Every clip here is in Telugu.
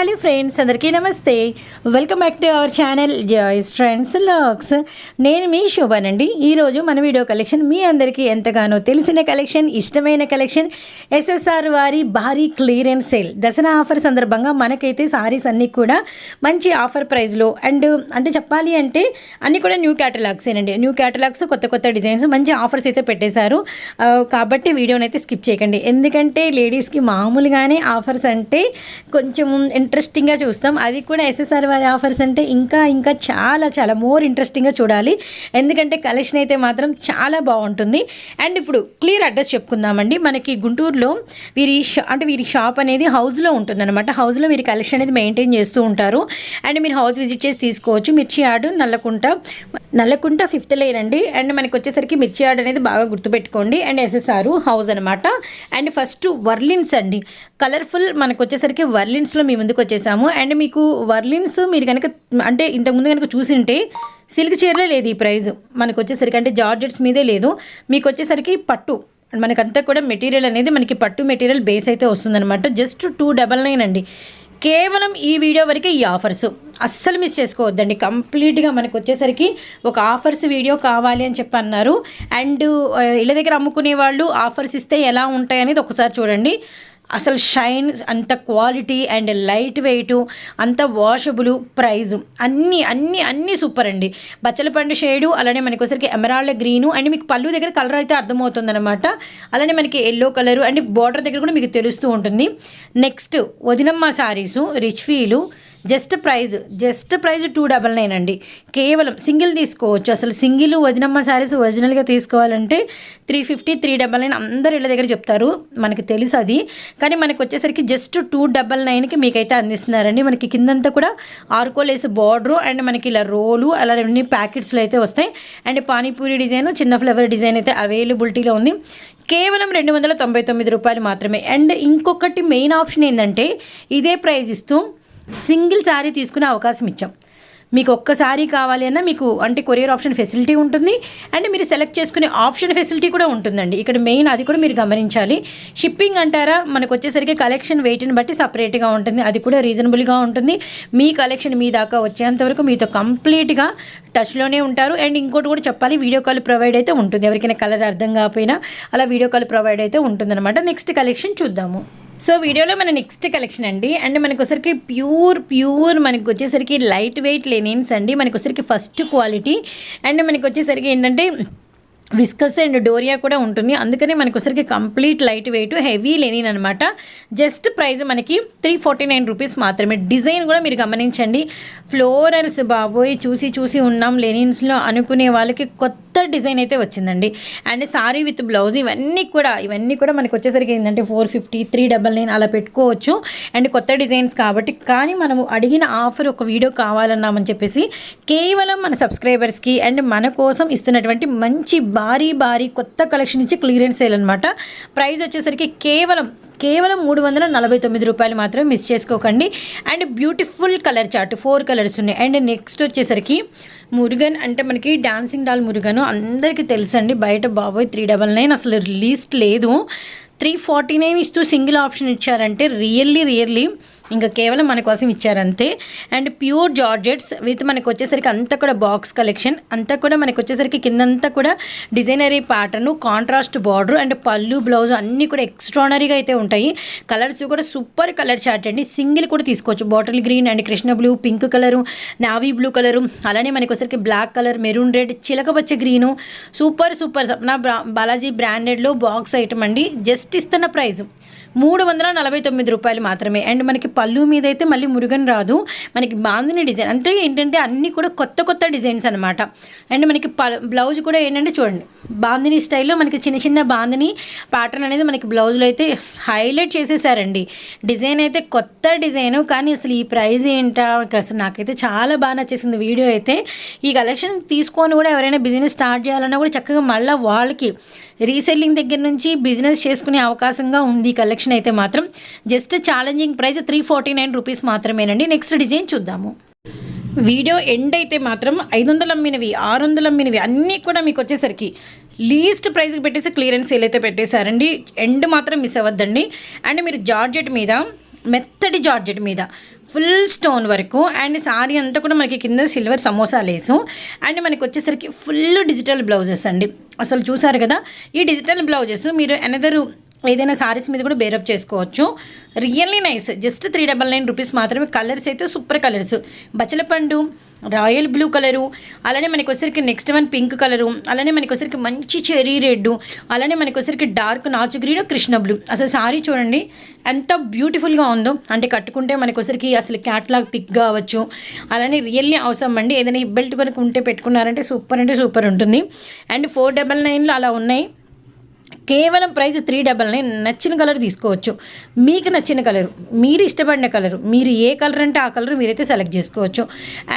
హలో ఫ్రెండ్స్ అందరికీ నమస్తే. Welcome back to our channel Joyce trends looks. నేను మీ శోభానండి. ఈరోజు మన వీడియో కలెక్షన్ మీ అందరికీ ఎంతగానో తెలిసిన కలెక్షన్ ఇష్టమైన కలెక్షన్ ఎస్ఎస్ఆర్ వారి భారీ క్లియరెన్స్ సేల్. దసరా ఆఫర్ సందర్భంగా మనకైతే సారీస్ అన్నీ కూడా మంచి ఆఫర్ ప్రైస్లో అండ్ అంటే చెప్పాలి అంటే అన్నీ కూడా న్యూ క్యాటలాగ్సేనండి న్యూ క్యాటలాగ్స్ కొత్త కొత్త డిజైన్స్ మంచి ఆఫర్స్ అయితే పెట్టేశారు. కాబట్టి వీడియోని అయితే స్కిప్ చేయకండి. ఎందుకంటే లేడీస్కి మామూలుగానే ఆఫర్స్ అంటే కొంచెం ఇంట్రెస్టింగ్గా చూస్తాం. అది కూడా ఎస్ఎస్ఆర్ వారి ఆఫర్స్ అంటే ఇంకా ఇంకా చాలా చాలా మోర్ ఇంట్రెస్టింగ్గా చూడాలి. ఎందుకంటే కలెక్షన్ అయితే మాత్రం చాలా బాగుంటుంది. అండ్ ఇప్పుడు క్లియర్ అడ్రస్ చెప్పుకుందామండి. మనకి గుంటూరులో వీరి షా అంటే వీరి షాప్ అనేది హౌస్లో ఉంటుందన్నమాట. హౌస్లో వీరి కలెక్షన్ అనేది మెయింటైన్ చేస్తూ ఉంటారు. అండ్ మీరు హౌస్ విజిట్ చేసి తీసుకోవచ్చు. Mirchi yard Nallakunta Nallakunta fifth lane అండి. అండ్ మనకి వచ్చేసరికి మిర్చి యార్డ్ అనేది బాగా గుర్తుపెట్టుకోండి. అండ్ ఎస్ఎస్ఆర్ హౌస్ అనమాట అండ్ ఫస్ట్ వర్లిన్స్ అండి. కలర్ఫుల్ మనకు వచ్చేసరికి వర్లిన్స్లో మీ ముందుకు వచ్చేసాము అండ్ మీకు వర్లిన్స్ మీరు కనుక అంటే ఇంతకుముందు కనుక చూసింటే సిల్క్ చీరలే లేదు ఈ ప్రైజ్. మనకు వచ్చేసరికి అంటే జార్జెట్స్ మీదే లేదు. మీకు వచ్చేసరికి పట్టు. మనకంతా కూడా మెటీరియల్ అనేది మనకి పట్టు మెటీరియల్ బేస్ అయితే వస్తుందన్నమాట. జస్ట్ టూ డబల్ నైన్ అండి. కేవలం ఈ వీడియో వరకే ఈ ఆఫర్స్. అస్సలు మిస్ చేసుకోవద్దండి. కంప్లీట్గా మనకు వచ్చేసరికి ఒక ఆఫర్స్ వీడియో కావాలి అని చెప్పి అన్నారు అండ్ ఇళ్ళ దగ్గర అమ్ముకునే వాళ్ళు ఆఫర్స్ ఇస్తే ఎలా ఉంటాయి అనేది ఒకసారి చూడండి. అసలు షైన్ అంత క్వాలిటీ అండ్ లైట్ వెయిట్ అంత వాషబుల్ ప్రైజు. అన్నీ అన్నీ అన్నీ సూపర్ అండి. బచ్చల పండు షేడు అలానే మనకి ఒకసారికి ఎమరాల్డ్ గ్రీను అండ్ మీకు పళ్ళు దగ్గర కలర్ అయితే అర్థమవుతుంది అనమాట అలానే మనకి ఎల్లో కలరు అండ్ బార్డర్ దగ్గర కూడా మీకు తెలుస్తూ ఉంటుంది. Next Vadinamma saris rich feel just price just price two double nine అండి. కేవలం సింగిల్ తీసుకోవచ్చు. అసలు సింగిల్ వదినమ్మ శారీస్ ఒరిజినల్గా తీసుకోవాలంటే three fifty three double nine అందరు ఇళ్ళ దగ్గర చెప్తారు. మనకి తెలుసు అది. కానీ మనకు వచ్చేసరికి జస్ట్ టూ డబల్ నైన్కి మీకైతే అందిస్తున్నారండి. మనకి కిందంతా కూడా ఆర్కోలేస్ బార్డరు అండ్ మనకి ఇలా రోలు అలా అన్ని ప్యాకెట్స్లో అయితే వస్తాయి. అండ్ పానీపూరి డిజైన్ చిన్న ఫ్లవర్ డిజైన్ అయితే అవైలబిలిటీలో ఉంది. కేవలం రెండు వందల తొంభై తొమ్మిది రూపాయలు మాత్రమే. అండ్ ఇంకొకటి మెయిన్ ఆప్షన్ ఏంటంటే ఇదే ప్రైజ్ ఇస్తూ సింగిల్ శారీ తీసుకునే అవకాశం ఇచ్చాం. మీకు ఒక్క శారీ కావాలి అన్నా మీకు అంటే కొరియర్ ఆప్షన్ ఫెసిలిటీ ఉంటుంది. అండ్ మీరు సెలెక్ట్ చేసుకునే ఆప్షన్ ఫెసిలిటీ కూడా ఉంటుందండి. ఇక్కడ మెయిన్ అది కూడా మీరు గమనించాలి. షిప్పింగ్ అంటారా మనకు వచ్చేసరికి కలెక్షన్ వెయిట్ని బట్టి సపరేట్గా ఉంటుంది. అది కూడా రీజనబుల్గా ఉంటుంది. మీ కలెక్షన్ మీ దాకా వచ్చేంతవరకు మీతో కంప్లీట్గా టచ్లోనే ఉంటారు. అండ్ ఇంకోటి కూడా చెప్పాలి వీడియో కాల్ ప్రొవైడ్ అయితే ఉంటుంది. ఎవరికైనా కలర్ అర్థం కాకపోయినా అలా వీడియో కాల్ ప్రొవైడ్ అయితే ఉంటుందన్నమాట. నెక్స్ట్ కలెక్షన్ చూద్దాము. సో వీడియోలో మన నెక్స్ట్ కలెక్షన్ అండి. అండ్ మనకు వచ్చరికి ప్యూర్ ప్యూర్ మనకు వచ్చేసరికి లైట్ వెయిట్ లెనిన్స్ అండి. మనకు వచ్చరికి ఫస్ట్ క్వాలిటీ. అండ్ మనకు వచ్చేసరికి ఏంటంటే విస్కస్ అండ్ డోరియా కూడా ఉంటుంది. అందుకని మనకు ఒకసారికి complete light weight heavy linen అనమాట జస్ట్ ప్రైస్ మనకి త్రీ ఫార్టీ నైన్ రూపీస్ మాత్రమే. డిజైన్ కూడా మీరు గమనించండి. ఫ్లోరల్స్ బాబోయ్ చూసి చూసి ఉన్నాం లెనిన్స్లో అనుకునే వాళ్ళకి కొత్త డిజైన్ అయితే వచ్చిందండి. అండ్ సారీ విత్ బ్లౌజ్ ఇవన్నీ కూడా ఇవన్నీ కూడా మనకు వచ్చేసరికి ఏంటంటే four fifty three double nine అలా పెట్టుకోవచ్చు. అండ్ కొత్త డిజైన్స్ కాబట్టి కానీ మనము అడిగిన ఆఫర్ ఒక వీడియో కావాలన్నామని చెప్పేసి కేవలం మన సబ్స్క్రైబర్స్కి అండ్ మన కోసం ఇస్తున్నటువంటి మంచి భారీ భారీ కొత్త కలెక్షన్ ఇచ్చి క్లియరెన్స్ సేల్ అనమాట ప్రైస్ వచ్చేసరికి కేవలం కేవలం మూడు వందల నలభై తొమ్మిది రూపాయలు మాత్రమే మిస్ చేసుకోకండి. And beautiful colour chart four colours ఉన్నాయి. అండ్ నెక్స్ట్ వచ్చేసరికి మురుగన్ అంటే మనకి డాన్సింగ్ డాల్ మురుగన్ అందరికీ తెలుసండి. బయట బాబోయ్ త్రీ డబల్ నైన్ అసలు లిస్ట్ లేదు. త్రీ ఫార్టీ నైన్ ఇస్తూ సింగిల్ ఆప్షన్ ఇచ్చారంటే రియల్లీ రియల్లీ ఇంకా కేవలం మన కోసం ఇచ్చారంతే. అండ్ ప్యూర్ జార్జెట్స్ విత్ మనకు వచ్చేసరికి అంతా కూడా బాక్స్ కలెక్షన్ అంతా కూడా మనకు వచ్చేసరికి కిందంతా కూడా డిజైనరీ ప్యాటర్న్ కాంట్రాస్ట్ బార్డర్ అండ్ పళ్ళు బ్లౌజ్ అన్నీ కూడా ఎక్స్ట్రానరీగా అయితే ఉంటాయి. కలర్స్ కూడా సూపర్ కలర్ చార్ట్ అండి. సింగిల్ కూడా తీసుకోవచ్చు. Bottle green and Krishna blue pink colour navy blue colour అలానే మనకి వచ్చేసరికి బ్లాక్ కలర్ మెరూన్ రెడ్ చిలకపచ్చ గ్రీను సూపర్ సూపర్ సప్నా బ్రా బాలాజీ బ్రాండెడ్లో బాక్స్ ఐటమ్ అండి. జస్ట్ ఇస్తున్న ప్రైస్ మూడు వందల నలభై తొమ్మిది రూపాయలు మాత్రమే. అండ్ మనకి పళ్ళు మీద అయితే మళ్ళీ మురుగన్ రాదు. మనకి బాందిని డిజైన్ అంటే ఏంటంటే అన్నీ కూడా కొత్త కొత్త డిజైన్స్ అనమాట అండ్ మనకి బ్లౌజ్ కూడా ఏంటంటే చూడండి బాందిని స్టైల్లో మనకి చిన్న చిన్న బాందిని ప్యాటర్న్ అనేది మనకి బ్లౌజ్లో అయితే హైలైట్ చేసేసారండి. డిజైన్ అయితే కొత్త డిజైన్ కానీ అసలు ఈ ప్రైజ్ ఏంటా? అసలు నాకైతే చాలా బాగా నచ్చేసింది వీడియో అయితే. ఈ కలెక్షన్ తీసుకొని కూడా ఎవరైనా బిజినెస్ స్టార్ట్ చేయాలన్నా కూడా చక్కగా మళ్ళీ వాళ్ళకి రీసెల్లింగ్ దగ్గర నుంచి బిజినెస్ చేసుకునే అవకాశంగా ఉంది కలెక్షన్ అయితే మాత్రం. Just challenging price three forty nine rupees మాత్రమేనండి. నెక్స్ట్ డిజైన్ చూద్దాము. వీడియో ఎండ్ అయితే మాత్రం ఐదు వందలు అమ్మినవి ఆరు వందలు అమ్మినవి అన్నీ కూడా మీకు వచ్చేసరికి లీస్ట్ ప్రైస్కి పెట్టేసి క్లియరెన్స్ సేల్ అయితే పెట్టేశారండి. ఎండ్ మాత్రం మిస్ అవ్వద్దండి. అండ్ మీరు జార్జెట్ మీద మెత్తటి జార్జెట్ మీద. ఫుల్ స్టోన్ వరకు. అండ్ సారీ అంతా కూడా మనకి కింద సిల్వర్ సమోసా లేసు. అండ్ మనకి వచ్చేసరికి ఫుల్ డిజిటల్ బ్లౌజెస్ అండి. అసలు చూసారు కదా? ఈ డిజిటల్ బ్లౌజెస్ మీరు అనదరు ఏదైనా సారీస్ మీద కూడా బేరప్ చేసుకోవచ్చు. Really nice just three double nine rupees మాత్రమే. కలర్స్ అయితే సూపర్ కలర్స్ బచ్చలపండు రాయల్ బ్లూ కలరు అలానే మనకొసరికి నెక్స్ట్ వన్ పింక్ కలరు అలానే మనకొసరికి మంచి చెరీ రెడ్ అలానే మనకొసరికి డార్క్ నాచు గ్రీన్ కృష్ణ బ్లూ అసలు సారీ చూడండి ఎంత బ్యూటిఫుల్గా ఉందో. అంటే కట్టుకుంటే మనకొసరికి అసలు క్యాట్లాగ్ పిక్ కావచ్చు. అలానే రియల్లీ అవసరం అండి. ఏదైనా బెల్ట్ కనుక ఉంటే పెట్టుకున్నారంటే సూపర్ అంటే సూపర్ ఉంటుంది. అండ్ ఫోర్ డబల్ నైన్లో అలా ఉన్నాయి. కేవలం ప్రైస్ త్రీ డబల్ నైన్ నచ్చిన కలర్ తీసుకోవచ్చు. మీకు నచ్చిన కలర్ మీరు ఇష్టపడిన కలర్ మీరు ఏ కలర్ అంటే ఆ కలర్ మీరైతే సెలెక్ట్ చేసుకోవచ్చు.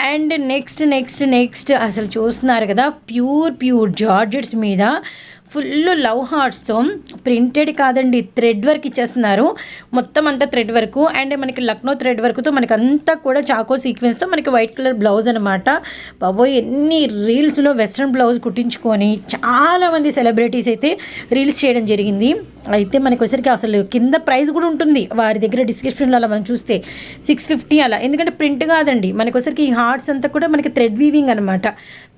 అండ్ నెక్స్ట్ నెక్స్ట్ నెక్స్ట్ అసలు చూస్తున్నారు కదా ప్యూర్ ప్యూర్ జార్జెట్స్ మీద ఫుల్ లవ్ హార్ట్స్తో ప్రింటెడ్ కాదండి థ్రెడ్ వర్క్ ఇచ్చేస్తున్నారు. మొత్తం అంతా థ్రెడ్ వర్క్. అండ్ మనకి లక్నో థ్రెడ్ వర్క్తో మనకి అంతా కూడా చాకో సీక్వెన్స్తో మనకి వైట్ కలర్ బ్లౌజ్ అనమాట బాబోయ్ ఎన్ని రీల్స్లో వెస్ట్రన్ బ్లౌజ్ కుట్టించుకొని చాలామంది సెలబ్రిటీస్ అయితే రీల్స్ చేయడం జరిగింది. అయితే మనకి వచ్చరికి అసలు కింద ప్రైస్ కూడా ఉంటుంది. వారి దగ్గర డిస్క్రిప్షన్లో అలా మనం చూస్తే సిక్స్ ఫిఫ్టీ అలా. ఎందుకంటే ప్రింట్ కాదండి. మనకి వచ్చరికి ఈ హార్ట్స్ అంతా కూడా మనకి థ్రెడ్ వీవింగ్ అనమాట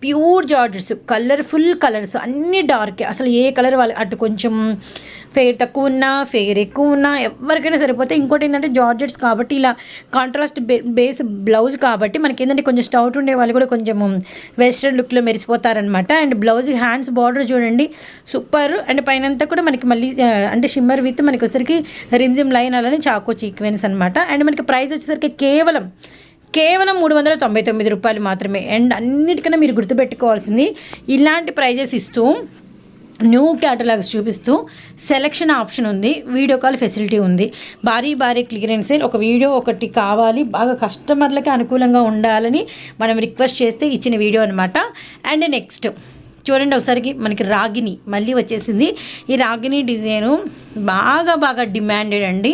ప్యూర్ జార్జెస్ కలర్ఫుల్ కలర్స్ అన్ని డార్క్. అసలు ఏ కలర్ వాళ్ళు అటు కొంచెం ఫెయిర్ తక్కువ ఉన్నా ఫెయిర్ ఎక్కువ ఉన్నా ఎవరికైనా సరిపోతే. ఇంకోటి ఏంటంటే జార్జెట్స్ కాబట్టి ఇలా కాంట్రాస్ట్ బేస్ బ్లౌజ్ కాబట్టి మనకి ఏంటంటే కొంచెం స్టౌట్ ఉండే వాళ్ళు కూడా కొంచెం వెస్ట్రన్ లుక్లో మెరిసిపోతారనమాట అండ్ బ్లౌజ్ హ్యాండ్స్ బార్డర్ చూడండి సూపర్ అండ్ పైన అంతా కూడా మనకి మళ్ళీ అంటే షిమ్మర్ విత్ మనకి వచ్చేసరికి రిమ్జిమ్ లైన్ అలానే చాకో సీక్వెన్స్ అనమాట అండ్ మనకి ప్రైస్ వచ్చేసరికి కేవలం కేవలం మూడు వందల తొంభై తొమ్మిది రూపాయలు మాత్రమే. అండ్ అన్నిటికన్నా మీరు గుర్తుపెట్టుకోవాల్సింది ఇలాంటి ప్రైజెస్ ఇస్తూ న్యూ క్యాటలాగ్స్ చూపిస్తూ సెలక్షన్ ఆప్షన్ ఉంది వీడియో కాల్ ఫెసిలిటీ ఉంది. భారీ భారీ క్లియరెన్స్ ఒక వీడియో ఒకటి కావాలి బాగా కస్టమర్లకి అనుకూలంగా ఉండాలని మనం రిక్వెస్ట్ చేస్తే ఇచ్చిన వీడియో అనమాట అండ్ నెక్స్ట్. చూడండి ఒకసారికి మనకి రాగిని మళ్ళీ వచ్చేసింది. ఈ రాగిని డిజైను బాగా బాగా డిమాండెడ్ అండి.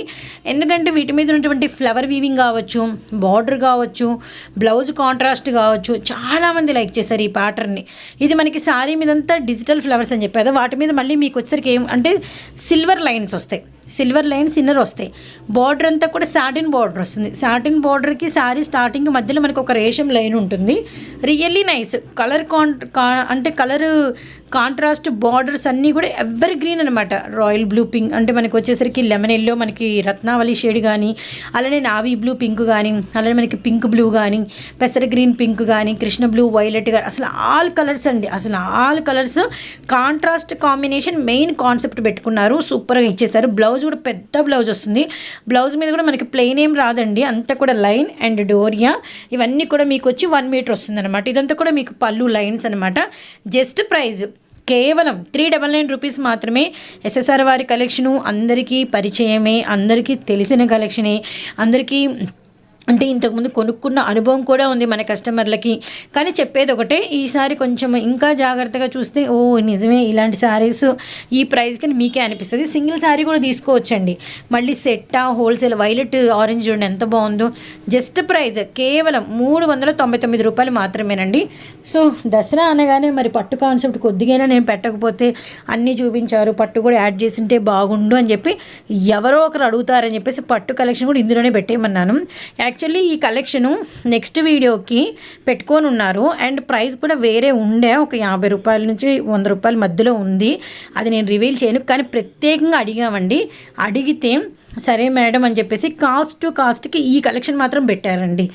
ఎందుకంటే వీటి మీద ఉన్నటువంటి ఫ్లవర్ వీవింగ్ కావచ్చు బార్డర్ కావచ్చు బ్లౌజ్ కాంట్రాస్ట్ కావచ్చు చాలామంది లైక్ చేశారు ఈ ప్యాటర్న్ని. ఇది మనకి శారీ మీదంతా డిజిటల్ ఫ్లవర్స్ అని చెప్పారు. వాటి మీద మళ్ళీ మీకు వచ్చేసరికి ఏం అంటే సిల్వర్ లైన్స్ వస్తాయి. సిల్వర్ లైన్స్ ఇన్నర్ వస్తాయి. బార్డర్ అంతా కూడా సాటిన్ బార్డర్ వస్తుంది. సాటిన్ బార్డర్కి శారీ స్టార్టింగ్ మధ్యలో మనకు ఒక రేషం లైన్ ఉంటుంది. రియల్లీ నైస్ కలర్ కాన్ కా- అంటే కలర్ కాంట్రాస్ట్ బార్డర్స్ అన్నీ కూడా ఎవర్ గ్రీన్ అనమాట రాయల్ బ్లూ పింక్ అంటే మనకి వచ్చేసరికి లెమన్ ఎల్లో మనకి రత్నావళి షేడ్ కానీ అలానే నావీ బ్లూ పింక్ కానీ అలానే మనకి పింక్ బ్లూ కానీ పెసర గ్రీన్ పింక్ కానీ కృష్ణ బ్లూ వైలెట్ కానీ అసలు ఆల్ కలర్స్ అండి. అసలు all colours contrast combination main concept పెట్టుకున్నారు. సూపర్గా ఇచ్చేసారు. బ్లౌజ్ కూడా పెద్ద బ్లౌజ్ వస్తుంది. బ్లౌజ్ మీద కూడా మనకి ప్లెయిన్ ఏం రాదండి. అంతా కూడా లైన్ అండ్ డోరియా. ఇవన్నీ కూడా మీకు వచ్చి వన్ మీటర్ వస్తుంది అనమాట ఇదంతా కూడా మీకు పళ్ళు లైన్స్ అనమాట జస్ట్ ప్రైజ్ కేవలం త్రీ డబల్ నైన్ రూపీస్ మాత్రమే ఎస్ఎస్ఆర్ వారి కలెక్షను అందరికీ పరిచయమే అందరికీ తెలిసిన కలెక్షనే అందరికీ అంటే ఇంతకుముందు కొనుక్కున్న అనుభవం కూడా ఉంది మన కస్టమర్లకి. కానీ చెప్పేది ఒకటే ఈసారి కొంచెం ఇంకా జాగ్రత్తగా చూస్తే ఓ నిజమే ఇలాంటి శారీస్ ఈ ప్రైస్కి మీకే అనిపిస్తుంది. సింగిల్ శారీ కూడా తీసుకోవచ్చండి. మళ్ళీ సెట్టా హోల్సేల్ వైలెట్ ఆరెంజ్ చూడండి ఎంత బాగుందో. జస్ట్ ప్రైస్ కేవలం మూడు వందల తొంభై తొమ్మిది రూపాయలు మాత్రమేనండి. సో దసరా అనగానే మరి పట్టు కాన్సెప్ట్ కొద్దిగైనా నేను పెట్టకపోతే అన్నీ చూపించారు. పట్టు కూడా యాడ్ చేసింటే బాగుండు అని చెప్పి ఎవరో ఒకరు అడుగుతారని చెప్పేసి పట్టు కలెక్షన్ కూడా ఇందులోనే పెట్టేయమన్నాను. యాక్చువల్లీ ఈ కలెక్షను నెక్స్ట్ వీడియోకి పెట్టుకొని ఉన్నారు అండ్ ప్రైస్ కూడా వేరే ఉండే. ఒక యాభై రూపాయల నుంచి వంద రూపాయల మధ్యలో ఉంది. అది నేను రివీల్ చేయను. కానీ ప్రత్యేకంగా అడిగామండి. అడిగితే సరే మేడం అని చెప్పేసి కాస్ట్ టు కాస్ట్కి ఈ కలెక్షన్ మాత్రం పెట్టారండి.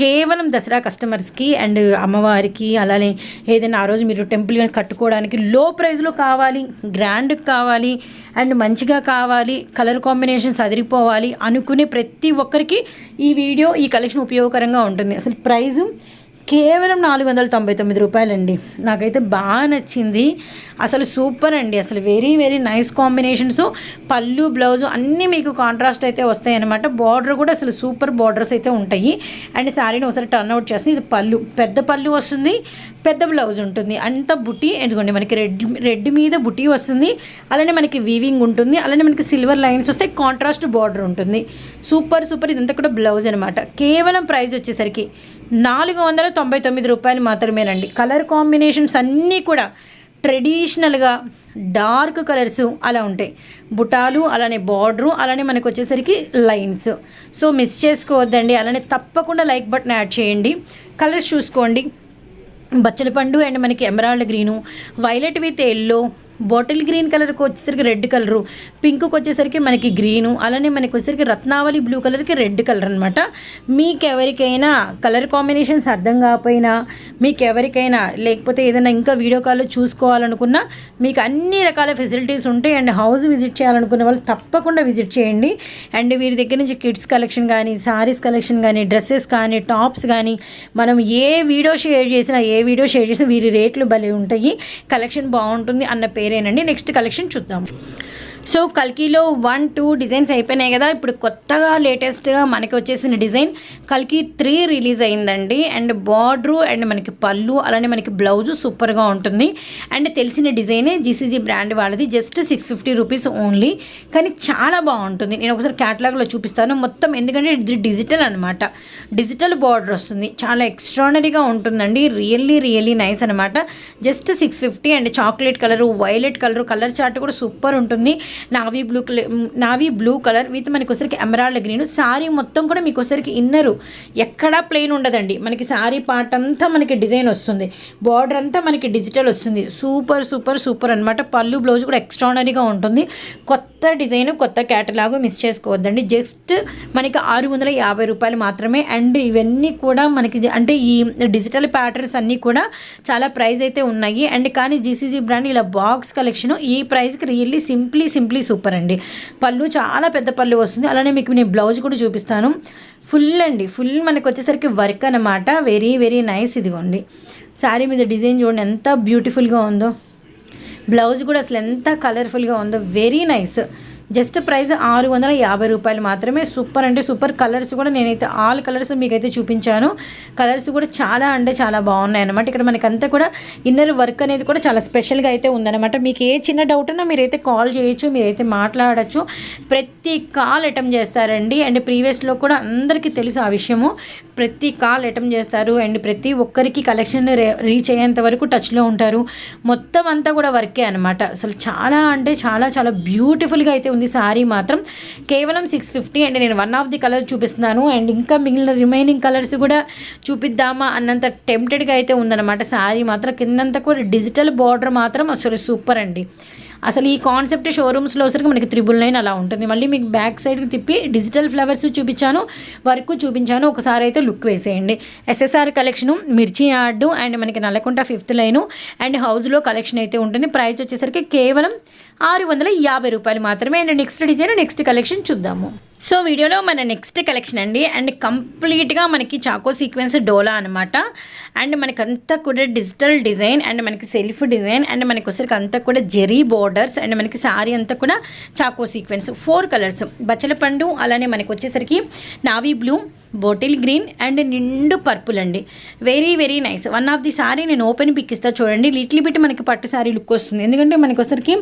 కేవలం దసరా కస్టమర్స్కి అండ్ అమ్మవారికి అలానే ఏదైనా ఆ రోజు మీరు టెంపుల్ కానీ కట్టుకోవడానికి లో ప్రైస్లో కావాలి గ్రాండ్ కావాలి అండ్ మంచిగా కావాలి కలర్ కాంబినేషన్స్ అదిరిపోవాలి అనుకునే ప్రతి ఒక్కరికి ఈ వీడియో ఈ కలెక్షన్ ఉపయోగకరంగా ఉంటుంది. అసలు ప్రైజు కేవలం నాలుగు వందల తొంభై తొమ్మిది రూపాయలండి. నాకైతే బాగా నచ్చింది. అసలు సూపర్ అండి. అసలు వెరీ వెరీ నైస్ కాంబినేషన్స్ పళ్ళు బ్లౌజ్ అన్నీ మీకు కాంట్రాస్ట్ అయితే వస్తాయి అనమాట బార్డర్ కూడా అసలు సూపర్ బార్డర్స్ అయితే ఉంటాయి. అండ్ శారీని ఒకసారి టర్న్ అవుట్ చేస్తే ఇది పళ్ళు. పెద్ద పళ్ళు వస్తుంది పెద్ద బ్లౌజ్ ఉంటుంది. అంత బుట్టి ఎందుకండి మనకి రెడ్ రెడ్ మీద బుట్టి వస్తుంది. అలానే మనకి వీవింగ్ ఉంటుంది. అలానే మనకి సిల్వర్ లైన్స్ వస్తే కాంట్రాస్ట్ బార్డర్ ఉంటుంది. సూపర్ సూపర్ ఇదంతా కూడా బ్లౌజ్ అనమాట కేవలం ప్రైస్ వచ్చేసరికి నాలుగు వందల తొంభై తొమ్మిది రూపాయలు మాత్రమేనండి. కలర్ కాంబినేషన్స్ అన్నీ కూడా ట్రెడిషనల్గా డార్క్ కలర్స్ అలా ఉంటాయి. బుటాలు అలానే బార్డరు అలానే మనకు వచ్చేసరికి లైన్స్ సో మిస్ చేసుకోవద్దండి. అలానే తప్పకుండా లైక్ బటన్ యాడ్ చేయండి. కలర్స్ చూసుకోండి. బచ్చల పండు అండ్ మనకి emerald green. Violet with yellow. Bottle green కలర్కి వచ్చేసరికి రెడ్ కలరు. పింక్కి వచ్చేసరికి మనకి గ్రీను. అలానే మనకి వచ్చేసరికి రత్నావళి బ్లూ కలర్కి రెడ్ కలర్ అనమాట మీకు ఎవరికైనా కలర్ కాంబినేషన్స్ అర్థం కాకపోయినా మీకు ఎవరికైనా లేకపోతే ఏదైనా ఇంకా వీడియో కాల్లో చూసుకోవాలనుకున్నా మీకు అన్ని రకాల ఫెసిలిటీస్ ఉంటాయి. అండ్ హౌస్ విజిట్ చేయాలనుకున్న వాళ్ళు తప్పకుండా విజిట్ చేయండి. అండ్ వీరి దగ్గర నుంచి కిడ్స్ కలెక్షన్ కానీ సారీస్ కలెక్షన్ కానీ డ్రెస్సెస్ కానీ టాప్స్ కానీ మనం ఏ వీడియో షేర్ చేసినా ఏ వీడియో షేర్ చేసినా వీరి రేట్లు భలే ఉంటాయి. కలెక్షన్ బాగుంటుంది అన్న పేరేనండి. నెక్స్ట్ కలెక్షన్ చూద్దాం. సో కల్కీలో వన్ టూ డిజైన్స్ అయిపోయినాయి కదా. ఇప్పుడు కొత్తగా లేటెస్ట్గా మనకి వచ్చేసిన డిజైన్ కల్కి త్రీ రిలీజ్ అయిందండి. అండ్ బార్డరు అండ్ మనకి పళ్ళు అలానే మనకి బ్లౌజు సూపర్గా ఉంటుంది. అండ్ తెలిసిన డిజైనే జీసీజీ బ్రాండ్ వాళ్ళది. Just six fifty rupees only. కానీ చాలా బాగుంటుంది. నేను ఒకసారి క్యాటలాగ్లో చూపిస్తాను. మొత్తం ఎందుకంటే ఇది డిజిటల్ అనమాట డిజిటల్ బార్డర్ వస్తుంది. చాలా ఎక్స్ట్రానరీగా ఉంటుందండి. రియల్లీ రియల్లీ నైస్ అనమాట just six fifty and chocolate colour violet colour colour chart కూడా సూపర్ ఉంటుంది. Navy blue colour navy blue colour with మనకి ఒకసారికి ఎమరాల్డ్ గ్రీన్. శారీ మొత్తం కూడా మీకు ఒకసారికి ఇన్నరు. ఎక్కడా ప్లెయిన్ ఉండదండి. మనకి శారీ పార్ట్ అంతా మనకి డిజైన్ వస్తుంది. బార్డర్ అంతా మనకి డిజిటల్ వస్తుంది. సూపర్ సూపర్ సూపర్ అనమాట పళ్ళు బ్లౌజ్ కూడా ఎక్స్ట్రానరీగా ఉంటుంది. కొత్త డిజైన్ కొత్త క్యాటలాగ్ మిస్ చేసుకోవద్దండి. జస్ట్ మనకి ఆరు వందల యాభై రూపాయలు మాత్రమే. అండ్ ఇవన్నీ కూడా మనకి అంటే ఈ డిజిటల్ ప్యాటర్న్స్ అన్నీ కూడా చాలా ప్రైస్ అయితే ఉన్నాయి. అండ్ కానీ జీసీజీ బ్రాండ్ ఇలా బాక్స్ కలెక్షన్ ఈ ప్రైస్కి రియల్లీ సింప్లీ సింప్లీ సూపర్ అండి. పళ్ళు చాలా పెద్ద పళ్ళు వస్తుంది. అలానే మీకు నేను బ్లౌజ్ కూడా చూపిస్తాను. ఫుల్ అండి. ఫుల్ మనకు వచ్చేసరికి వర్క్ అనమాట వెరీ వెరీ నైస్ ఇదిగోండి. శారీ మీద డిజైన్ చూడండి. ఎంత బ్యూటిఫుల్గా ఉందో. బ్లౌజ్ కూడా అసలు ఎంత కలర్ఫుల్గా ఉందో. Very nice. జస్ట్ ప్రైస్ ఆరు వందల యాభై రూపాయలు మాత్రమే. సూపర్ అంటే సూపర్ కలర్స్ కూడా నేనైతే ఆల్ కలర్స్ మీకైతే చూపించాను. కలర్స్ కూడా చాలా అంటే చాలా బాగున్నాయి అనమాట ఇక్కడ మనకంతా కూడా ఇన్నర్ వర్క్ అనేది కూడా చాలా స్పెషల్గా అయితే ఉందన్నమాట. మీకు ఏ చిన్న డౌట్ ఉన్నా మీరైతే కాల్ చేయొచ్చు మీరైతే మాట్లాడచ్చు. ప్రతి కాల్ అటెంప్ట్ చేస్తారండి. అండ్ ప్రీవియస్లో కూడా అందరికీ తెలుసు ఆ విషయము. ప్రతి కాల్ అటెంప్ట్ చేస్తారు. అండ్ ప్రతి ఒక్కరికి కలెక్షన్ రీచ్ అయ్యేంత వరకు టచ్లో ఉంటారు. మొత్తం అంతా కూడా వర్కే అనమాట అసలు చాలా అంటే చాలా చాలా బ్యూటిఫుల్గా అయితే ఉంది శారీ మాత్రం. కేవలం సిక్స్ ఫిఫ్టీ అండ్. నేను వన్ ఆఫ్ ది కలర్ చూపిస్తున్నాను. అండ్ ఇంకా మిగిలిన రిమైనింగ్ కలర్స్ కూడా చూపిద్దామా అన్నంత టెంప్టెడ్గా అయితే ఉందన్నమాట. శారీ మాత్రం కిందంతా కూడా డిజిటల్ బార్డర్ మాత్రం అసలు సూపర్ అండి. అసలు ఈ కాన్సెప్ట్ షోరూమ్స్లో వచ్చరికి మనకి త్రిబుల్ నైన్ అలా ఉంటుంది. మళ్ళీ మీకు బ్యాక్ సైడ్కి తిప్పి డిజిటల్ ఫ్లవర్స్ చూపించాను. వర్క్ చూపించాను. ఒకసారి అయితే లుక్ వేసేయండి. SSR collection Mirchi yard and మనకి నల్లకుంట ఫిఫ్త్ లైను. అండ్ హౌస్లో కలెక్షన్ అయితే ఉంటుంది. ప్రైస్ వచ్చేసరికి కేవలం ఆరు వందల యాభై రూపాయలు మాత్రమే. And next design next collection చూద్దాము. సో వీడియోలో మన నెక్స్ట్ కలెక్షన్ అండి. అండ్ కంప్లీట్గా మనకి చాకో సీక్వెన్స్ డోలా అనమాట అండ్ మనకి అంతా కూడా డిజిటల్ డిజైన్ అండ్ మనకి సెల్ఫ్ డిజైన్ అండ్ మనకి వచ్చరికి అంతా కూడా జెరీ బోర్డర్స్ అండ్ మనకి శారీ అంతా కూడా చాకో సీక్వెన్స్. Four colours. బచ్చల పండు అలానే మనకి వచ్చేసరికి navy blue bottle green and నిండు పర్పుల్ అండి. Very very nice. One of the sari నేను ఓపెన్ పిక్ ఇస్తా చూడండి. లిటిల్ బిట్ మనకి పట్టు సారీ లుక్ వస్తుంది. ఎందుకంటే మనకి ఒకసారికి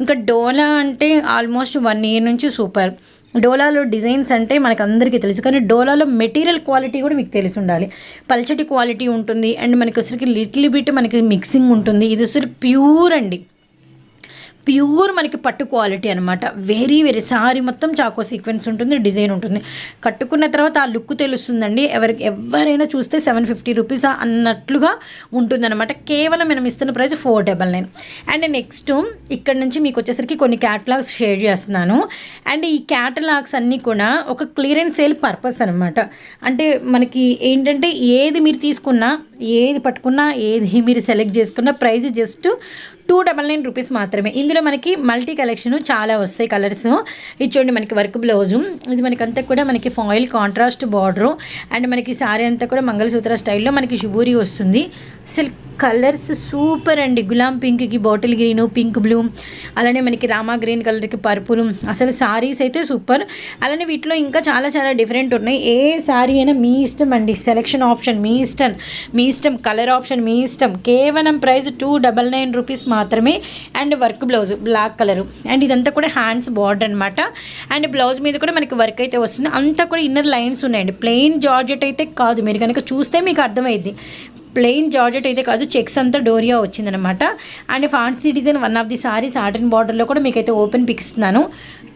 ఇంకా డోలా అంటే ఆల్మోస్ట్ వన్ ఇయర్ నుంచి సూపర్. డోలాలో డిజైన్స్ అంటే మనకు అందరికీ తెలుసు కానీ డోలాలో మెటీరియల్ క్వాలిటీ కూడా మీకు తెలిసి ఉండాలి పల్చటి క్వాలిటీ ఉంటుంది అండ్ మనకి వచ్చరికి లిటిల్ బిట్ మనకి మిక్సింగ్ ఉంటుంది. ఇది అసలు ప్యూర్ అండి. ప్యూర్ మనకి పట్టు క్వాలిటీ అనమాట వెరీ వెరీ సారీ మొత్తం చాకో సీక్వెన్స్ ఉంటుంది డిజైన్ ఉంటుంది. కట్టుకున్న తర్వాత ఆ లుక్ తెలుస్తుందండి. ఎవరికి ఎవరైనా చూస్తే సెవెన్ ఫిఫ్టీ రూపీస్ అన్నట్లుగా ఉంటుందన్నమాట. కేవలం మనం ఇస్తున్న price four double nine and next ఇక్కడ నుంచి మీకు వచ్చేసరికి కొన్ని క్యాటలాగ్స్ షేర్ చేస్తున్నాను. అండ్ ఈ క్యాటలాగ్స్ అన్నీ కూడా ఒక క్లియరెన్స్ సేల్ పర్పస్ అనమాట అంటే మనకి ఏంటంటే ఏది మీరు తీసుకున్నా ఏది పట్టుకున్నా ఏది మీరు సెలెక్ట్ చేసుకున్నా price just two double nine rupees మాత్రమే. ఇందులో మనకి మల్టీ కలెక్షన్ చాలా వస్తాయి కలర్స్. ఇచ్చోండి మనకి వర్క్ బ్లౌజు. ఇది మనకి అంతా కూడా మనకి ఫాయిల్ కాంట్రాస్ట్ బార్డరు. అండ్ మనకి సారీ అంతా కూడా మంగళసూత్ర స్టైల్లో మనకి శుభూరి వస్తుంది. సిల్క్ కలర్స్ సూపర్ అండి. గులాం పింక్కి బాటిల్ గ్రీన్ పింక్ బ్లూ అలానే మనకి రామా గ్రీన్ కలర్కి పర్పుల్. అసలు సారీస్ అయితే సూపర్. అలానే వీటిలో ఇంకా చాలా చాలా డిఫరెంట్ ఉన్నాయి. ఏ శారీ అయినా మీ ఇష్టం అండి. సెలెక్షన్ ఆప్షన్ మీ ఇష్టం. మీ ఇష్టం కలర్ ఆప్షన్ మీ ఇష్టం. కేవలం price two double nine rupees మాత్రమే. And work blouse black colour. And ఇదంతా కూడా హ్యాండ్స్ బార్డర్ అనమాట అండ్ బ్లౌజ్ మీద కూడా మనకి వర్క్ అయితే వస్తుంది. అంతా కూడా ఇన్నర్ లైన్స్ ఉన్నాయండి. ప్లెయిన్ జార్జెట్ అయితే కాదు. మీరు కనుక చూస్తే మీకు అర్థమైంది ప్లెయిన్ జార్జెట్ అయితే కాదు చెక్స్ అంతా డోరియా వచ్చిందనమాట. And fancy design one of the sari satin బార్డర్లో కూడా మీకైతే ఓపెన్ పిక్ ఇస్తున్నాను.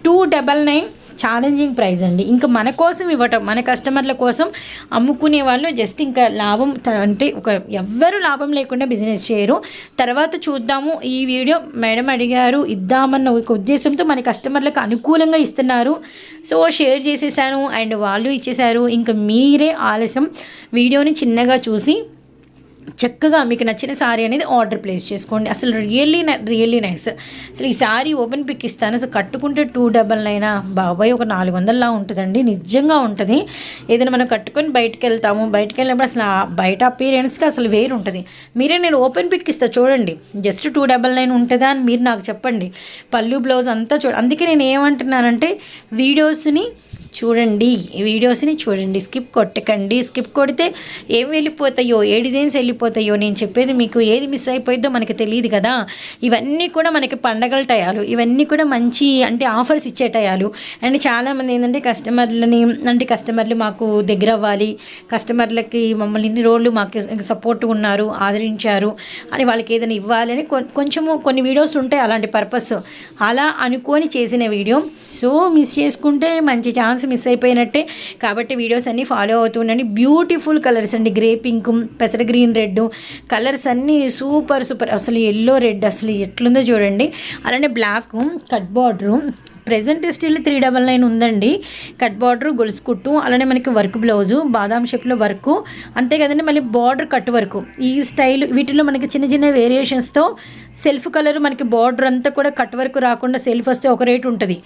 Two double nine challenging price అండి. ఇంకా మన కోసం ఇవ్వటం మన కస్టమర్ల కోసం అమ్ముకునే వాళ్ళు జస్ట్ ఇంకా లాభం అంటే ఒక ఎవ్వరు లాభం లేకుండా బిజినెస్ చేయరు. తర్వాత చూద్దాము ఈ వీడియో. మేడం అడిగారు ఇద్దామన్న ఒక ఉద్దేశంతో మన కస్టమర్లకు అనుకూలంగా ఇస్తున్నారు. సో షేర్ చేసేసాను అండ్ వాళ్ళు ఇచ్చేసారు. ఇంకా మీరే ఆలస్యం. వీడియోని చిన్నగా చూసి చక్కగా మీకు నచ్చిన శారీ అనేది ఆర్డర్ ప్లేస్ చేసుకోండి. అసలు రియల్లీ రియల్లీ నైస్ అసలు ఈ శారీ ఓపెన్ పిక్ ఇస్తాను. అసలు కట్టుకుంటే టూ డబల్ అయినా బాబాయ్ ఒక నాలుగు వందలలా ఉంటుందండి. నిజంగా ఉంటుంది. ఏదైనా మనం కట్టుకొని బయటకు వెళ్తాము బయటకు వెళ్ళినప్పుడు అసలు ఆ బయట అపీరియన్స్కి అసలు వేరు ఉంటుంది. మీరే నేను ఓపెన్ పిక్ ఇస్తా చూడండి. జస్ట్ టూ డబల్ నైన్ ఉంటుందా అని మీరు నాకు చెప్పండి. పళ్ళు బ్లౌజ్ అంతా చూడ అందుకే నేను ఏమంటున్నానంటే వీడియోస్ని చూడండి. ఈ వీడియోస్ని చూడండి. స్కిప్ కొట్టకండి. స్కిప్ కొడితే ఏం వెళ్ళిపోతాయో ఏ డిజైన్స్ వెళ్ళిపోతాయో నేను చెప్పేది మీకు ఏది మిస్ అయిపోయిందో మనకి తెలియదు కదా. ఇవన్నీ కూడా మనకి పండగల టయాలు ఇవన్నీ కూడా మంచి అంటే ఆఫర్స్ ఇచ్చే టయాలు. అండ్ చాలామంది ఏంటంటే కస్టమర్లని అంటే కస్టమర్లు మాకు దగ్గర అవ్వాలి. కస్టమర్లకి మమ్మల్ని ఇన్ని రోజులు మాకు సపోర్ట్ ఉన్నారు ఆదరించారు. అని వాళ్ళకి ఏదైనా ఇవ్వాలని కొంచెము కొన్ని వీడియోస్ ఉంటాయి అలాంటి పర్పస్. అలా అనుకొని చేసిన వీడియో. సో మిస్ చేసుకుంటే మంచి ఛాన్స్ మిస్ అయిపోయినట్టే. కాబట్టి వీడియోస్ అన్నీ ఫాలో అవుతుండండి బ్యూటిఫుల్ కలర్స్ అండి. గ్రే పింక్ పెసర గ్రీన్ రెడ్. కలర్స్ అన్నీ సూపర్ సూపర్. అసలు ఎల్లో రెడ్ అసలు ఎట్లుందో చూడండి. అలానే black cut border present still three double nine ఉందండి. కట్ బార్డర్ గొలుసు కుట్టు అలానే మనకి వర్క్ బ్లౌజు బాదాం షేప్లో వర్క్. అంతే కదండి మళ్ళీ బార్డర్ కట్ వర్క్. ఈ స్టైల్ వీటిలో మనకి చిన్న చిన్న వేరియేషన్స్తో సెల్ఫ్ కలర్ మనకి బార్డర్ అంతా కూడా కట్ వర్క్ రాకుండా సెల్ఫ్ వస్తే ఒక రేట్ ఉంటుంది.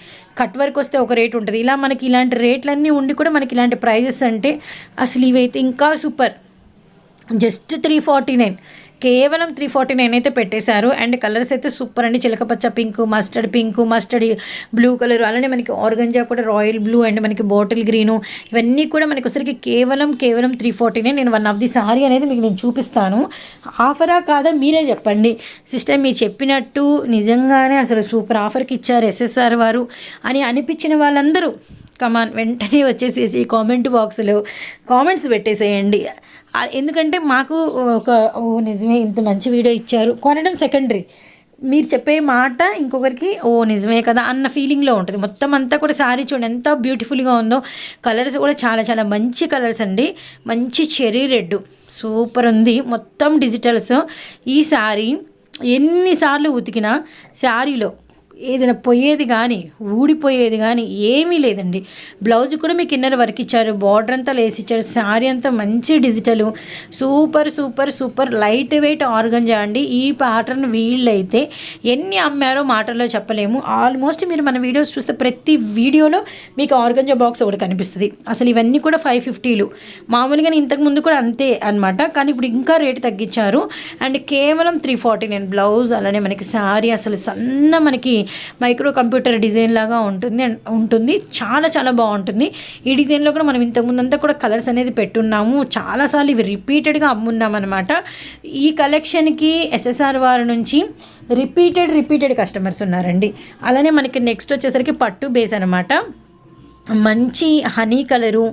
కట్ వర్క్ వస్తే ఒక రేట్ ఉంటుంది. ఇలా మనకి ఇలాంటి రేట్లన్నీ ఉండి కూడా మనకి ఇలాంటి ప్రైజెస్ అంటే అసలు ఇవైతే ఇంకా super. Just three forty nine. కేవలం త్రీ ఫార్టీ నైన్ అయితే పెట్టేశారు. అండ్ కలర్స్ అయితే సూపర్ అండి. చిలకపచ్చ pink mustard pink mustard blue colour అలానే మనకి ఆర్గంజా కూడా రాయల్ బ్లూ అండ్ మనకి బాటిల్ గ్రీను. ఇవన్నీ కూడా మనకి ఒకసారికి కేవలం కేవలం త్రీ ఫార్టీ నైన్. నేను వన్ ఆఫ్ ది సారీ అనేది మీకు నేను చూపిస్తాను. ఆఫరా కాదా మీరే చెప్పండి. సిస్టర్ మీరు చెప్పినట్టు నిజంగానే అసలు సూపర్ ఆఫర్కి ఇచ్చారు ఎస్ఎస్ఆర్ వారు అని అనిపించిన వాళ్ళందరూ. కమాన్ వెంటనే వచ్చేసేసి కామెంట్ బాక్స్లో కామెంట్స్ పెట్టేసేయండి. ఎందుకంటే మాకు ఒక ఓ నిజమే ఇంత మంచి వీడియో ఇచ్చారు. కొనడం సెకండరీ మీరు చెప్పే మాట ఇంకొకరికి ఓ నిజమే కదా అన్న ఫీలింగ్లో ఉంటుంది. మొత్తం అంతా కూడా శారీ చూడండి ఎంత బ్యూటిఫుల్గా ఉందో. కలర్స్ కూడా చాలా చాలా మంచి కలర్స్ అండి. మంచి చెరీ రెడ్ సూపర్ ఉంది. మొత్తం డిజిటల్స్ ఈ శారీ ఎన్నిసార్లు ఉతికినా శారీలో ఏదైనా పోయేది కానీ ఊడిపోయేది కానీ ఏమీ లేదండి. బ్లౌజ్ కూడా మీకు ఇన్నర్ వర్క్ ఇచ్చారు బార్డర్ అంతా లేసి ఇచ్చారు శారీ అంతా మంచి digital. Super super super light weight organza అండి. ఈ ప్యాటర్న్ వీళ్ళైతే ఎన్ని అమ్మారో మాటల్లో చెప్పలేము. ఆల్మోస్ట్ మీరు మన వీడియోస్ చూస్తే ప్రతి వీడియోలో మీకు ఆర్గంజా బాక్స్ ఒకటి కనిపిస్తుంది. అసలు ఇవన్నీ కూడా ఫైవ్ ఫిఫ్టీలు మామూలుగా ఇంతకుముందు కూడా అంతే అనమాట కానీ ఇప్పుడు ఇంకా రేటు తగ్గించారు. అండ్ కేవలం త్రీ ఫార్టీ నైన్ బ్లౌజ్ అలానే మనకి శారీ అసలు సన్న మనకి మైక్రో కంప్యూటర్ డిజైన్ లాగా ఉంటుంది ఉంటుంది. చాలా చాలా బాగుంటుంది. ఈ డిజైన్లో కూడా మనం ఇంతకుముందు అంతా కూడా కలర్స్ అనేది పెట్టున్నాము. చాలాసార్లు ఇవి రిపీటెడ్గా అమ్మున్నాం అనమాట ఈ కలెక్షన్కి ఎస్ఎస్ఆర్ వారి నుంచి రిపీటెడ్ రిపీటెడ్ కస్టమర్స్ ఉన్నారండి. అలానే మనకి నెక్స్ట్ వచ్చేసరికి పట్టు బేస్ అనమాట మంచి హనీ కలరు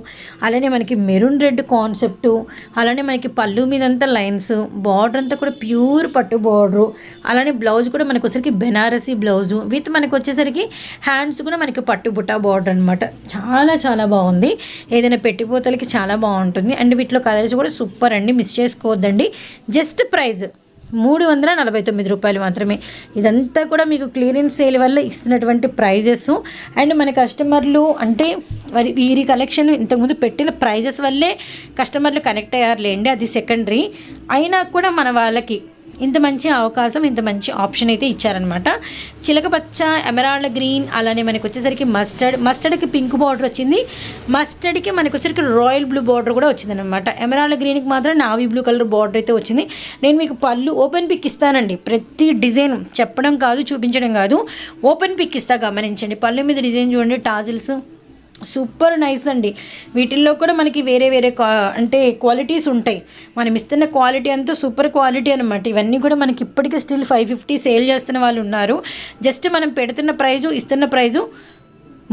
అలానే మనకి మెరూన్ రెడ్ కాన్సెప్టు అలానే మనకి పళ్ళు మీదంతా లైన్స్ బార్డర్ అంతా కూడా ప్యూర్ పట్టు బార్డరు అలానే బ్లౌజ్ కూడా మనకు వచ్చేసరికి బెనారసీ బ్లౌజు విత్ మనకు వచ్చేసరికి హ్యాండ్స్ కూడా మనకి పట్టు బుట్ట బార్డర్ అనమాట చాలా చాలా బాగుంది. ఏదైనా పెట్టిపోతలకి చాలా బాగుంటుంది. అండ్ వీటిలో కలర్స్ కూడా సూపర్ అండి. మిస్ చేసుకోవద్దండి. జస్ట్ ప్రైజ్ మూడు వందల నలభై తొమ్మిది రూపాయలు మాత్రమే. ఇదంతా కూడా మీకు క్లియరెన్స్ సేల్ వల్ల ఇస్తున్నటువంటి ప్రైజెస్ అండ్ మన కస్టమర్లు అంటే మరి వీరి కలెక్షన్ ఇంతకుముందు పెట్టిన ప్రైజెస్ వల్లే కస్టమర్లు కనెక్ట్ అయ్యారులేండి అది సెకండరీ అయినా కూడా మన వాళ్ళకి ఇంత మంచి అవకాశం ఇంత మంచి ఆప్షన్ అయితే ఇచ్చారనమాట చిలకపచ్చ ఎమరాల్డ్ గ్రీన్ అలానే మనకు వచ్చేసరికి మస్టర్డ్ మస్టర్డ్కి పింక్ బార్డర్ వచ్చింది. మస్టర్డ్కి మనకు వచ్చేసరికి రాయల్ బ్లూ బార్డర్ కూడా వచ్చిందనమాట ఎమరాల్డ్ గ్రీన్కి మాత్రం నావీ బ్లూ కలర్ బార్డర్ అయితే వచ్చింది. నేను మీకు పళ్ళు ఓపెన్ పిక్ ఇస్తానండి. ప్రతి డిజైన్ చెప్పడం కాదు చూపించడం కాదు. ఓపెన్ పిక్ ఇస్తా గమనించండి. పళ్ళు మీద డిజైన్ చూడండి. టాజిల్స్ సూపర్ నైస్ అండి. వీటిల్లో కూడా మనకి వేరే వేరే అంటే క్వాలిటీస్ ఉంటాయి. మనం ఇస్తున్న క్వాలిటీ అంతా సూపర్ క్వాలిటీ అనమాట ఇవన్నీ కూడా మనకి ఇప్పటికీ స్టిల్ ఫైవ్ ఫిఫ్టీ సేల్ చేస్తున్న వాళ్ళు ఉన్నారు. జస్ట్ మనం పెడుతున్న ప్రైజు ఇస్తున్న ప్రైజు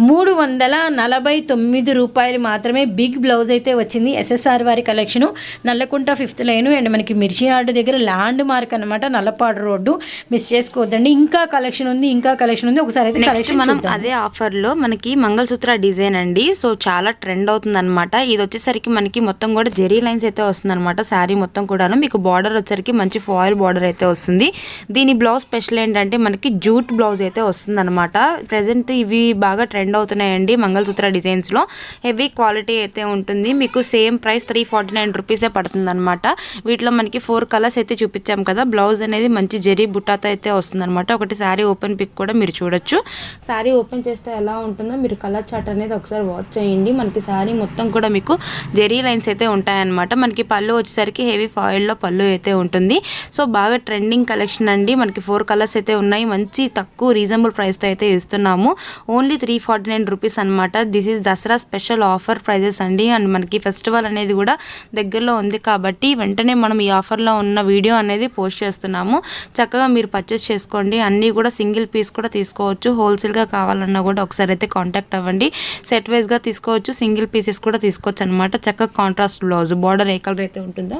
మూడు వందల నలభై తొమ్మిది రూపాయలు మాత్రమే బిగ్ బ్లౌజ్ అయితే వచ్చింది. ఎస్ఎస్ఆర్ వారి collection Nallakunta fifth line and మనకి మిర్చి యార్డు దగ్గర ల్యాండ్ మార్క్ అనమాట నల్లపాడు రోడ్డు. మిస్ చేసుకోవద్దండి. ఇంకా కలెక్షన్ ఉంది ఇంకా కలెక్షన్ ఉంది. ఒకసారి అయితే కలెక్షన్ మనం. అదే ఆఫర్లో మనకి మంగళసూత్ర డిజైన్ అండి. సో చాలా ట్రెండ్ అవుతుంది అనమాట ఇది వచ్చేసరికి మనకి మొత్తం కూడా జెరీ లైన్స్ అయితే వస్తుంది అనమాట శారీ మొత్తం కూడాను. మీకు బార్డర్ వచ్చేసరికి మంచి ఫాయిల్ బార్డర్ అయితే వస్తుంది. దీని బ్లౌజ్ స్పెషల్ ఏంటంటే మనకి జూట్ బ్లౌజ్ అయితే వస్తుంది అనమాట ప్రెసెంట్ ఇవి బాగా ట్రెండ్ ట్రెండ్ అవుతున్నాయండి మంగళసూత్ర డిజైన్స్లో. హెవీ క్వాలిటీ అయితే ఉంటుంది. మీకు same price three forty nine రూపీసే పడుతుంది అనమాట వీటిలో మనకి ఫోర్ కలర్స్ అయితే చూపించాం కదా. బ్లౌజ్ అనేది మంచి జెరీ బుట్టాతో అయితే వస్తుందన్నమాట. ఒకటి శారీ ఓపెన్ పిక్ కూడా మీరు చూడొచ్చు. శారీ ఓపెన్ చేస్తే ఎలా ఉంటుందో మీరు కలర్ చార్ట్ అనేది ఒకసారి వాచ్ చేయండి. మనకి శారీ మొత్తం కూడా మీకు జెరీ లైన్స్ అయితే ఉంటాయన్నమాట. మనకి పళ్ళు వచ్చేసరికి హెవీ ఫాయిల్లో పళ్ళు అయితే ఉంటుంది. సో బాగా ట్రెండింగ్ కలెక్షన్ అండి. మనకి ఫోర్ కలర్స్ అయితే ఉన్నాయి. మంచి తక్కువ రీజనబుల్ ప్రైస్తో అయితే ఇస్తున్నాము. Only three forty nine rupees అనమాట this is Dussehra special offer prizes అండి. అండ్ మనకి ఫెస్టివల్ అనేది కూడా దగ్గరలో ఉంది కాబట్టి వెంటనే మనం ఈ ఆఫర్లో ఉన్న వీడియో అనేది పోస్ట్ చేస్తున్నాము. చక్కగా మీరు పర్చేస్ చేసుకోండి. అన్నీ కూడా సింగిల్ పీస్ కూడా తీసుకోవచ్చు. హోల్సేల్గా కావాలన్నా కూడా ఒకసారి అయితే కాంటాక్ట్ అవ్వండి. సెట్ వైజ్గా తీసుకోవచ్చు. సింగిల్ పీసెస్ కూడా తీసుకోవచ్చు అనమాట చక్కగా కాంట్రాస్ట్ బ్లౌజ్ బార్డర్ ఏ కలర్ అయితే ఉంటుందో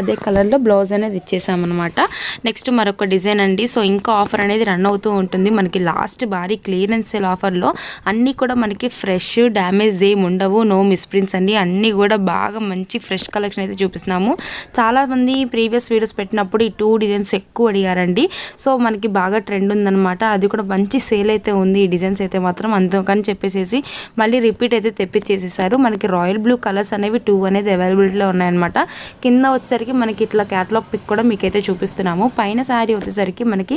అదే కలర్లో బ్లౌజ్ అనేది ఇచ్చేసామన్నమాట. నెక్స్ట్ మరొక డిజైన్ అండి. సో ఇంకా ఆఫర్ అనేది రన్ అవుతూ ఉంటుంది. మనకి లాస్ట్ భారీ క్లియరెన్స్ సేల్ ఆఫర్లో అన్ని కూడా మనకి ఫ్రెష్ డ్యామేజ్ ఏమి ఉండవు. నో మిస్ప్రింట్స్ అండి. అన్నీ కూడా బాగా మంచి ఫ్రెష్ కలెక్షన్ అయితే చూపిస్తున్నాము. చాలామంది ప్రీవియస్ వీడియోస్ పెట్టినప్పుడు ఈ టూ డిజైన్స్ ఎక్కువ అడిగారండి. సో మనకి బాగా ట్రెండ్ ఉందన్నమాట. అది కూడా మంచి సేల్ అయితే ఉంది. ఈ డిజైన్స్ అయితే మాత్రం అందుకని చెప్పేసేసి మళ్ళీ రిపీట్ అయితే తెప్పించేసేసారు. మనకి రాయల్ బ్లూ కలర్స్ అనేవి టూ అనేది అవైలబిలిటీలో ఉన్నాయన్నమాట. కింద వచ్చేసరికి మనకి ఇట్లా క్యాటలాగ్ పిక్ కూడా మీకైతే చూపిస్తున్నాము. పైన శారీ వచ్చేసరికి మనకి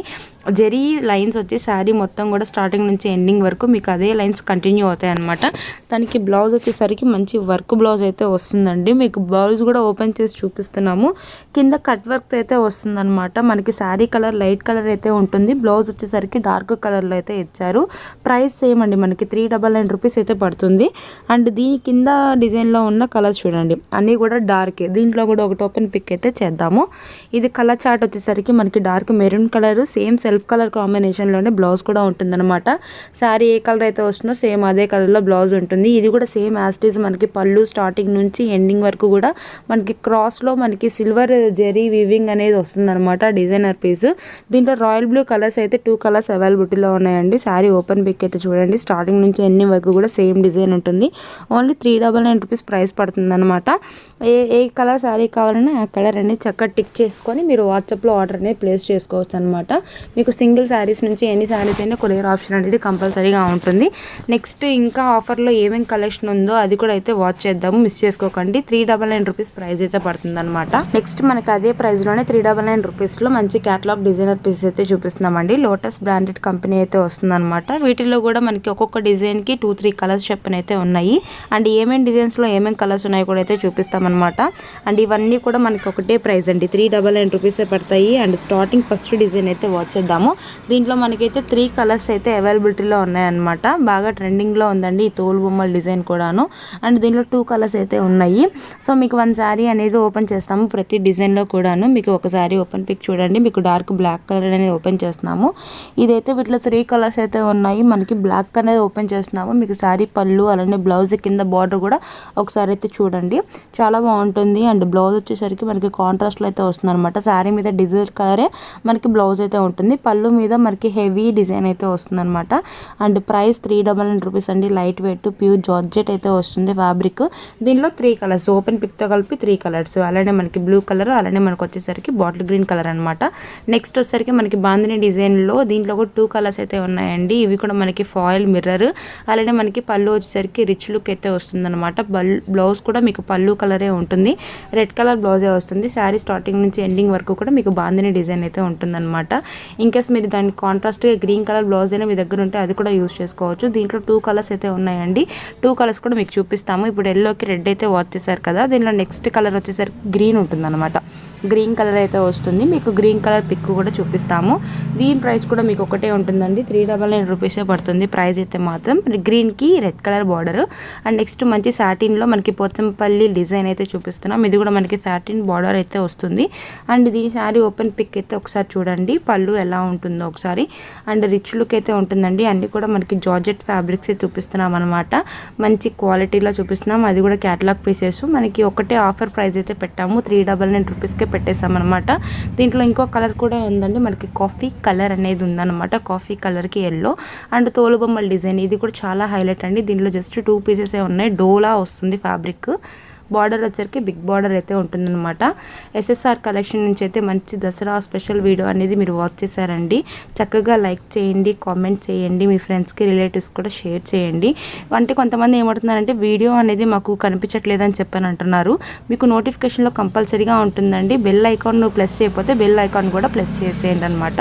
జెరీ లైన్స్ వచ్చి శారీ మొత్తం కూడా స్టార్టింగ్ నుంచి ఎండింగ్ వరకు మీకు అదే లైన్స్ కంటిన్యూ అవుతాయి అనమాట దానికి బ్లౌజ్ వచ్చేసరికి మంచి వర్క్ బ్లౌజ్ అయితే వస్తుందండి. మీకు బ్లౌజ్ కూడా ఓపెన్ చేసి చూపిస్తున్నాము. కింద కట్ వర్క్ అయితే వస్తుందన్నమాట. మనకి శారీ కలర్ లైట్ కలర్ అయితే ఉంటుంది. బ్లౌజ్ వచ్చేసరికి డార్క్ కలర్లో అయితే ఇచ్చారు. ప్రైస్ సేమ్ అండి. మనకి త్రీ డబల్ నైన్ రూపీస్ అయితే పడుతుంది. అండ్ దీని కింద డిజైన్లో ఉన్న కలర్స్ చూడండి. అన్నీ కూడా డార్కే. దీంట్లో కూడా ఒకటి ఓపెన్ పిక్ అయితే చేద్దాము. ఇది కలర్ చార్ట్ వచ్చేసరికి మనకి dark maroon colour same self colour కాంబినేషన్లోనే blouse కూడా ఉంటుందన్నమాట. శారీ ఏ కలర్ అయితే వస్తుందో సేమ్ అదే కలర్లో బ్లౌజ్ ఉంటుంది. ఇది కూడా సేమ్ యాస్టీజ్ మనకి పళ్ళు స్టార్టింగ్ నుంచి ఎండింగ్ వరకు కూడా మనకి క్రాస్లో మనకి సిల్వర్ జెరీ వీవింగ్ అనేది వస్తుందన్నమాట డిజైనర్ పీస్. దీంట్లో రాయల్ బ్లూ కలర్స్ అయితే టూ కలర్స్ అవైలబిలిటీలో ఉన్నాయండి. శారీ ఓపెన్ పిక్ అయితే చూడండి. స్టార్టింగ్ నుంచి ఎన్ని వరకు కూడా సేమ్ డిజైన్ ఉంటుంది. Only three double nine rupees price పడుతుంది అనమాట ఏ ఏ కలర్ శారీ కావాలన్నా ఆ కలర్ అనేది చక్కగా టిక్ చేసుకొని మీరు వాట్సాప్లో ఆర్డర్ అనేది ప్లేస్ చేసుకోవచ్చు అనమాట మీకు సింగిల్ శారీస్ నుంచి ఎన్ని శారీస్ అయినా కొరియర్ ఆప్షన్ అనేది కంపల్సరీగా ఉంటుంది. నెక్స్ట్ ఇంకా ఆఫర్లో ఏమేమి కలెక్షన్ ఉందో అది కూడా అయితే వాచ్ చేద్దాము. మిస్ చేసుకోకండి. Three double nine rupees price అయితే పడుతుంది అనమాట నెక్స్ట్ మనకి అదే ప్రైస్లోనే త్రీ డబల్ నైన్ రూపీస్లో మంచి క్యాటలాగ్ డిజైనర్ పీస్ అయితే చూపిస్తున్నామండి. లోటస్ బ్రాండెడ్ కంపెనీ అయితే వస్తుందన్నమాట. వీటిలో కూడా మనకి ఒక్కొక్క డిజైన్కి టూ త్రీ కలర్స్ చెప్పిన అయితే ఉన్నాయి. అండ్ ఏమేమి డిజైన్స్లో ఏమేమి కలర్స్ ఉన్నాయో కూడా అయితే చూపిస్తామన్నమాట. అండ్ ఇవన్నీ కూడా మనకి ఒకటే ప్రైస్ అండి. త్రీ డబల్ నైన్ రూపీసే పడతాయి. అండ్ స్టార్టింగ్ ఫస్ట్ డిజైన్ అయితే వాచ్ చేద్దాము. దీంట్లో మనకైతే త్రీ కలర్స్ అయితే అవైలబిలిటీలో ఉన్నాయన్నమాట. బాగా ట్రెండింగ్లో ఉందండి ఈ తోలు బొమ్మల డిజైన్ కూడాను. అండ్ దీనిలో టూ కలర్స్ అయితే ఉన్నాయి. సో మీకు వన్ శారీ అనేది ఓపెన్ చేస్తాము. ప్రతి డిజైన్లో కూడాను మీకు ఒక శారీ ఓపెన్ పిక్ చూడండి. మీకు డార్క్ బ్లాక్ కలర్ అనేది ఓపెన్ చేస్తున్నాము. ఇదైతే వీటిలో త్రీ కలర్స్ అయితే ఉన్నాయి. మనకి బ్లాక్ అనేది ఓపెన్ చేస్తున్నాము. మీకు శారీ పళ్ళు అలానే బ్లౌజ్ కింద బార్డర్ కూడా ఒకసారి అయితే చూడండి. చాలా బాగుంటుంది. అండ్ బ్లౌజ్ వచ్చేసరికి మనకి కాంట్రాస్ట్లో అయితే వస్తుంది అనమాట శారీ మీద డిజైన్ కలరే మనకి బ్లౌజ్ అయితే ఉంటుంది. పళ్ళు మీద మనకి హెవీ డిజైన్ అయితే వస్తుంది అనమాట and price three double nine rupees అండి లైట్ వెయిట్ ప్యూర్ జార్జెట్ అయితే వస్తుంది ఫ్యాబ్రిక్ దీనిలో త్రీ కలర్స్ ఓపెన్ పిక్తో కలిపి త్రీ కలర్స్ అలానే మనకి బ్లూ కలర్ అలానే మనకు వచ్చేసరికి బాటిల్ గ్రీన్ కలర్ అనమాట నెక్స్ట్ వచ్చేసరికి మనకి బాందిని డిజైన్లో దీంట్లో కూడా టూ కలర్స్ అయితే ఉన్నాయండి. ఇవి కూడా మనకి ఫాయిల్ మిర్రర్ అలానే మనకి పళ్ళు వచ్చేసరికి రిచ్ లుక్ అయితే వస్తుందన్నమాట. బ్లౌజ్ కూడా మీకు పళ్ళు కలరే ఉంటుంది. రెడ్ కలర్ బ్లౌజే వస్తుంది. శారీ స్టార్టింగ్ నుంచి ఎండింగ్ వరకు కూడా మీకు బాందిని డిజైన్ అయితే ఉంటుందన్నమాట. ఇన్కేస్ మీరు దాని కాంట్రాస్ట్గా గ్రీన్ కలర్ బ్లౌజ్ అయినా మీ దగ్గర ఉంటే అది కూడా యూస్ చేసుకోవచ్చు. దీంట్లో టూ కలర్స్ అయితే ఉన్నాయండి. టూ కలర్స్ కూడా మీకు చూపిస్తాము. ఇప్పుడు ఎల్లోకి రెడ్ అయితే వాచ్ చేశారు కదా. దీనిలో నెక్స్ట్ కలర్ వచ్చేసరికి గ్రీన్ ఉంటుందన్నమాట. గ్రీన్ కలర్ అయితే వస్తుంది. మీకు గ్రీన్ కలర్ పిక్ కూడా చూపిస్తాము. దీని ప్రైస్ కూడా మీకు ఒకటే ఉంటుందండి. త్రీ డబల్ నైన్ రూపీసే పడుతుంది. ప్రైస్ అయితే మాత్రం గ్రీన్కి red colour border and next మంచి సాటిన్లో మనకి పోచంపల్లి డిజైన్ అయితే చూపిస్తున్నాం. ఇది కూడా మనకి సాటిన్ బార్డర్ అయితే వస్తుంది. అండ్ దీని శారీ ఓపెన్ పిక్ అయితే ఒకసారి చూడండి. పళ్ళు ఎలా ఉంటుందో ఒకసారి. అండ్ రిచ్ లుక్ అయితే ఉంటుందండి. అన్ని కూడా మనకి జార్జెట్ ఫ్యాబ్రిక్స్ చూపిస్తున్నాం అనమాట మంచి క్వాలిటీలో చూపిస్తున్నాం. అది కూడా క్యాటలాగ్ పీసెస్ మనకి ఒకటే ఆఫర్ ప్రైస్ అయితే పెట్టాము. త్రీ డబల్ నైన్ రూపీస్కే పెట్టేసాం దీంట్లో ఇంకో కలర్ కూడా ఉందండి. మనకి కాఫీ కలర్ అనేది ఉందన్నమాట. కాఫీ కలర్కి ఎల్లో అండ్ తోలుబొమ్మల డిజైన్. ఇది కూడా చాలా హైలైట్ అండి. దీంట్లో జస్ట్ టూ పీసెసే ఉన్నాయి. డోలా వస్తుంది ఫ్యాబ్రిక్ బార్డర్ వచ్చరికి బిగ్ బార్డర్ అయితే ఉంటుందన్నమాట. ఎస్ఎస్ఆర్ కలెక్షన్ నుంచి అయితే మంచి దసరా స్పెషల్ వీడియో అనేది మీరు వాచ్ చేశారండి. చక్కగా లైక్ చేయండి కామెంట్ చేయండి మీ ఫ్రెండ్స్కి రిలేటివ్స్ కూడా షేర్ చేయండి. అంటే కొంతమంది ఏమంటున్నారంటే వీడియో అనేది మాకు కనిపించట్లేదని చెప్పని అంటున్నారు. మీకు నోటిఫికేషన్లో కంపల్సరీగా ఉంటుందండి. బెల్ ఐకాన్ ప్లస్ చేయకపోతే బెల్ ఐకాన్ కూడా ప్లస్ చేసేయండి అనమాట